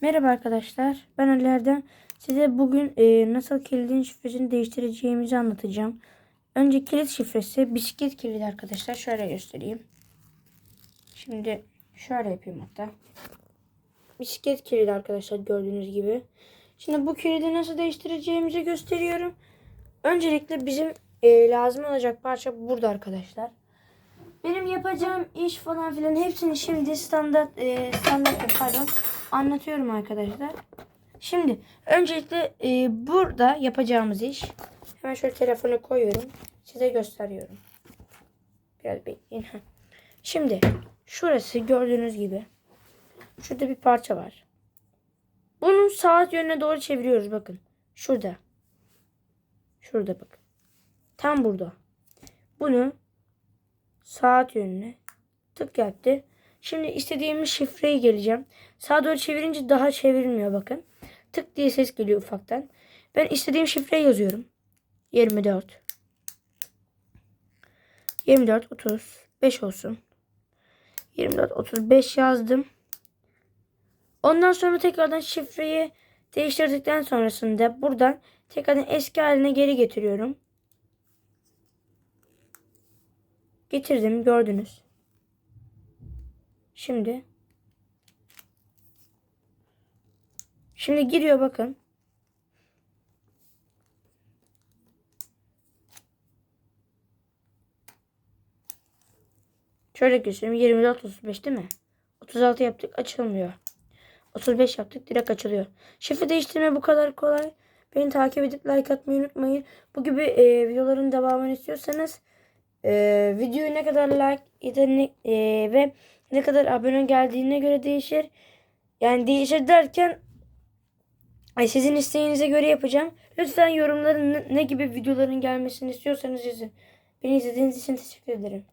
Merhaba arkadaşlar. Ben Ali. Size bugün e, nasıl kilidin şifresini değiştireceğimizi anlatacağım. Önce kilit şifresi bisiklet kilidi arkadaşlar. Şöyle göstereyim. Şimdi şöyle yapayım hatta. Bisiklet kilidi arkadaşlar gördüğünüz gibi. Şimdi bu kilidi nasıl değiştireceğimizi gösteriyorum. Öncelikle bizim e, lazım olacak parça burada arkadaşlar. Benim yapacağım iş falan filan hepsini şimdi standart e, standart pardon anlatıyorum arkadaşlar. Şimdi öncelikle e, burada yapacağımız iş hemen şöyle telefonu koyuyorum. Size gösteriyorum. Biraz bekleyin. Şimdi şurası gördüğünüz gibi şurada bir parça var. Bunu saat yönüne doğru çeviriyoruz bakın. Şurada. Şurada bakın. Tam burada. Bunu saat yönüne tık yaptı. Şimdi istediğimiz şifreyi geleceğim. Sağa doğru çevirince daha çevirmiyor bakın. Tık diye ses geliyor ufaktan. Ben istediğim şifreyi yazıyorum. 24 24 35 olsun. 24 35 yazdım. Ondan sonra tekrardan şifreyi değiştirdikten sonrasında buradan tekrardan eski haline geri getiriyorum. Getirdim gördünüz. Şimdi Şimdi giriyor bakın. Şöyle göstereyim. 24 35 değil mi? 36 yaptık açılmıyor. 35 yaptık direkt açılıyor. Şifre değiştirme bu kadar kolay. Beni takip edip like atmayı unutmayın. Bu gibi e, videoların devamını istiyorsanız e, videoyu ne kadar like ne, e, ve ne kadar abone geldiğine göre değişir. Yani değişir derken sizin isteğinize göre yapacağım. Lütfen yorumların ne gibi videoların gelmesini istiyorsanız yazın. Beni izlediğiniz için teşekkür ederim.